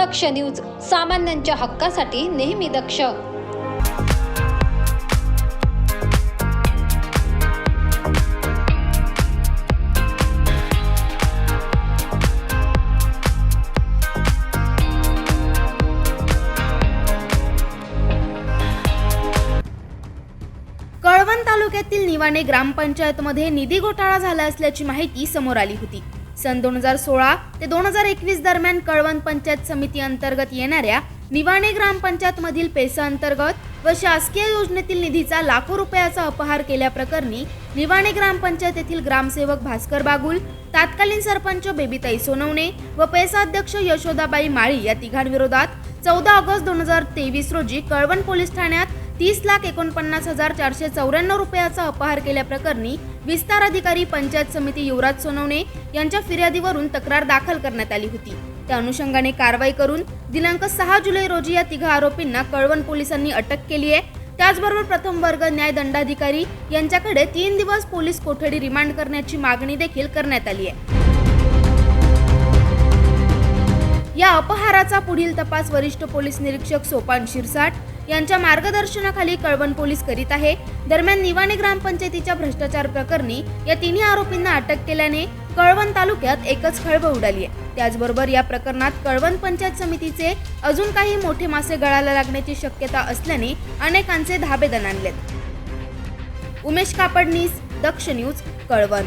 दक्ष news सामान्यांच्या हक्कासाठी नेहमी दक्ष. कळवण तालुक्यातील निवाणे ग्रामपंचायतमध्ये निधी घोटाळा झाला असल्याची माहिती समोर आली होती. सन दोन हजार सोळा ते दोन हजार एकवीस दरम्यान कळवण पंचायत समिती अंतर्गत येणाऱ्या निवाणे ग्रामपंचायतमधील पैसा अंतर्गत व शासकीय योजनेतील निधीचा लाखो रुपयाचा अपहार केल्याप्रकरणी निवाणे ग्रामपंचायत येथील ग्रामसेवक भास्कर बागुल तात्कालीन सरपंच बेबीताई सोनवणे व पैसा अध्यक्ष यशोदाबाई माळी या तिघांविरोधात चौदा ऑगस्ट दोन हजार तेवीस रोजी कळवण पोलीस ठाण्यात तीस लाख एकोणपन्नास हजार चारशे चौऱ्याण्णव रुपयाचा अपहार केल्याप्रकरणी विस्तार अधिकारी पंचायत समिती युवराज सोनवणे यांच्या फिर्यादीवरून तक्रार दाखल करण्यात आली होती. त्या अनुषंगाने कारवाई करून दिनांक सहा जुलै रोजी या तिघा आरोपींना कळवण पोलिसांनी अटक केली आहे. त्याचबरोबर प्रथम वर्ग न्याय दंडाधिकारी यांच्याकडे तीन दिवस पोलीस कोठडी रिमांड करण्याची मागणी देखील करण्यात आली आहे. या अपहाराचा पुढील तपास वरिष्ठ पोलीस निरीक्षक सोपान शिरसाट यांच्या मार्गदर्शनाखाली कळवण पोलीस करीत आहे. दरम्यान निवाणे ग्रामपंचायतीच्या भ्रष्टाचार प्रकरणी या तिन्ही आरोपींना अटक केल्याने कळवण तालुक्यात एकच खळबळ उडाली आहे. त्याचबरोबर या प्रकरणात कळवण पंचायत समितीचे अजून काही मोठे मासे गळाला लागण्याची शक्यता असल्याने अनेकांचे धाबे आणलेत. उमेश कापडनीस दक्ष न्यूज कळवण.